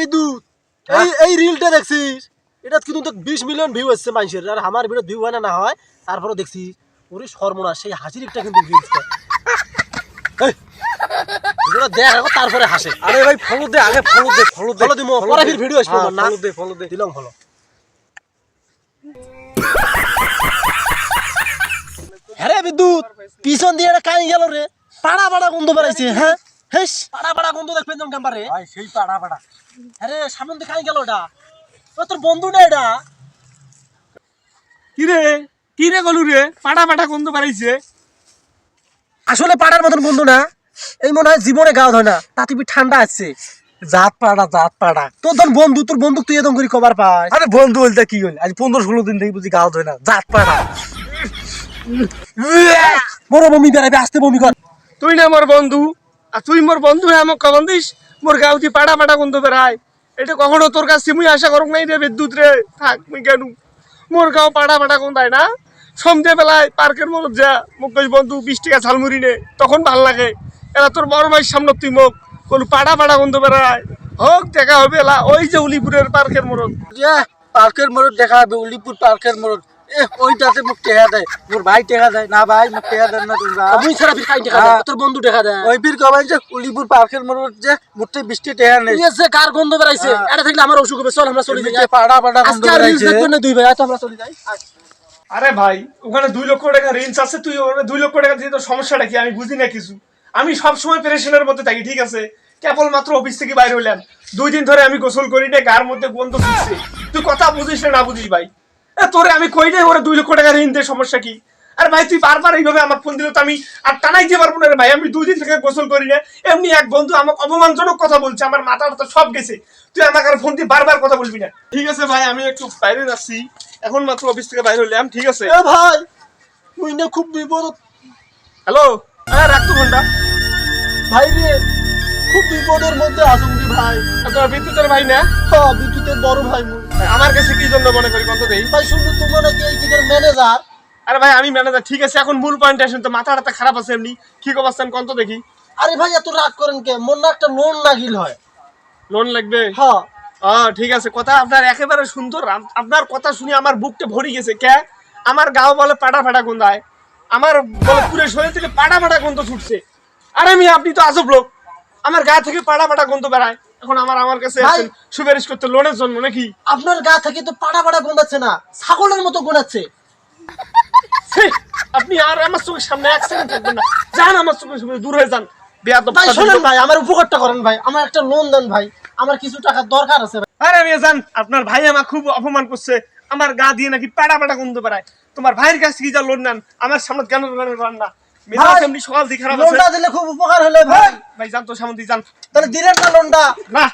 বিদ্যুৎ এই এই রিলটা দেখছিস? এটা কিন্তু বিশ মিলিয়ন ভিউ এসছে মানুষের আর আমার ভিডিও ভিউ হয় না না হয় তারপরে দেখছি ওরে সর্বনাশ সেই হাসির একটা কিন্তু দেখ তারপরে হাসে। আরে ভাই ফলো দে আগে ফলো দে ফলো দে। ফলো দিমো, পরে ফির ভিডিও আসব আমার, না? ফলো দে ফলো দে। দিলাম ভালো হ্যাঁ রে বিদ্যুৎ পিছন দিয়ে একটা কানি গেল রে। পাড়া পাড়া গন্ধ বেড়াইছে হ্যাঁ? হেস। পাড়া পাড়া গন্ধ দেখবেন যেমন ক্যাম্পারে ভাই সেই পাড়া পাড়া। রে সামনে দিয়ে গেল এটা ও তোর বন্ধু না এটা? কি রে? গলু গন্ধ বাড়াইছে। আসলে পাড়ার মতন বন্ধু না। এই মনে হয় জীবনে গাও হয় না। তাতে ঠান্ডা আসছে জাত পাড়া জাত পাড়া। তোর ধর বন্ধু তোর বন্ধু তুই এদম করে কবার পাস। আরে বন্ধু বলতে কি হল? আজ পনেরো ষোলো দিন থেকে বুঝি গাও ধরে না। জাত পাড়া। বড় বমি বেড়াবে আসতে বমি কর। তুই না আমার বন্ধু। আর তুই মোর বন্ধু হ্যাঁ মোক কখন দিস? মোর গাউতি পাড়া পাটা গন্ধ বেড়ায়। এটা কখনো তোর কাছে মুই আশা করুক নাই রে বিদ্যুৎ রে। থাক, মুই কেন মোর গাও পাটা পাটা গন্ধায় না। সন্ধে বেলায় পার্কের মধ্যে যা, মোক বন্ধু, বিশ টাকা ঝালমুড়ি নে। তখন ভালো লাগে। এরা তোর বড় ভাইয়ের সামনে তুই মোক কোনো পাটা পাটা গন্ধ বেড়ায়। হোক, দেখা হবে এলা, ওই যে উলিপুরের পার্কের মরদ পার্কের মোড় দেখা হবে, উলিপুর পার্কের মোড় ওইটাতে মুখ টেকা দেয়। মোর ভাই টেকা দেয় না ভাই মুখ টেকা দেন না তোমরা মুই ছাড়া ফির কাই দেখা দেয় তোর বন্ধু দেখা দেয়। ওই বীর কবাই যে উলিপুর পার্কের মোড় যে মুখতে বৃষ্টি টেকা নেই। তুই এসে কার গন্ধ বেড়াইছে এটা থাকলে আমার অসুখ হবে চল আমরা চলে যাই। পাড়া পাড়া গন্ধ আর বেরাইছে দেখবেন না দুই ভাই? আয় আমরা চলে যাই। আরে ভাই ওখানে দুই লক্ষ টাকা রেঞ্জ আছে তুই ওখানে দুই লক্ষ টাকা দিয়ে তোর সমস্যাটা কি? আমি বুঝি না কিছু। আমি সব সময় পেরেশনের মধ্যে থাকি ঠিক আছে? কেবল মাত্র অফিস থেকে বাইরে হইলাম। দুই দিন ধরে আমি গোসল করি না গার মধ্যে গন্ধ তুই কথা বুঝিস না না বুঝিস ভাই? তোরে আমি কই নাই ওরা দুই লক্ষ টাকা ঋণ দে সমস্যা কি? আরে ভাই তুই বারবার এইভাবে আমার ফোন দিলে তো আমি আর টানাই দিয়ে পারব না রে ভাই আমি দুই দিন থেকে গোসল করি না। এমনি এক বন্ধু আমাকে অপমানজনক কথা বলছে আমার মাথাটা তো সব গেছে। তুই আমাকে আর ফোন দিয়ে বারবার কথা বলবি না। ঠিক আছে ভাই আমি একটু বাইরে যাচ্ছি। এখন মাত্র অফিস থেকে বাইরে হইলাম ঠিক আছে? এ ভাই মুই না খুব বিপদ হ্যালো? হ্যাঁ রাখতো ফোনটা। ভাই রে খুব বিপদের মধ্যে আসুন ভাই। বিদ্যুতের ভাই না? হ্যাঁ বিদ্যুতের বড় ভাই আমার কাছে কি জন্য মনে করি কত দেই ভাই শুনলো তোমরা নাকি এই দিকের ম্যানেজার আরে ভাই আমি ম্যানেজার ঠিক আছে এখন মূল পয়েন্ট আসেন তো মাথা টাথা খারাপ আছে এমনি। কি অবস্থান কত দেখি। আরে ভাই এত রাগ করেন কে? মন না একটা লোন নাগিল হয়। লোন লাগবে? হ্যাঁ। ঠিক আছে কথা আপনার একেবারে সুন্দর। আপনার কথা শুনে আমার বুকটা ভরে গেছে। কে? আমার গাও বলে পাটা ফাটা গন্ধায়। আমার বলে পুরো শরীর থেকে পাটা ফাটা গন্ধ ছুটছে। আরে আমি আপনি তো আজব লোক। আমার গা থেকে পাটা ফাটা গন্ধ বেড়ায়। এখন আমার আমার কাছে। সুপারিশ করতে লোনের জন্য নাকি? আপনার গা থেকে তো পাড়া পাড়া গোনাচ্ছে না ছাগলের মতো গোনাচ্ছে আপনি আর আমার চোখের সামনে এক সেকেন্ড থাকবেন না। যান আমার চোখের সামনে দূর হয়ে যান। বেয়াদব ভাই শোনেন ভাই আমার উপকারটা করেন ভাই আমার একটা লোন দেন ভাই আমার কিছু টাকা দরকার আছে ভাই। আরে মেয়ে জান আপনার ভাই আমার খুব অপমান করছে। আমার গা দিয়ে নাকি পাড়া পাড়া গন্ধ বেড়ায়। তোমার ভাইয়ের কাছে কি যা লোন নেন আমার সামনে কেন করেন না? মেজাজ ভাই, এমনি সকাল দিয়ে খারাপ আছে। লোনটা দিলে খুব উপকার হলে ভাই। ভাই জান তো সামনে দিয়ে যান। তাহলে দিলেন না লোনটা? না।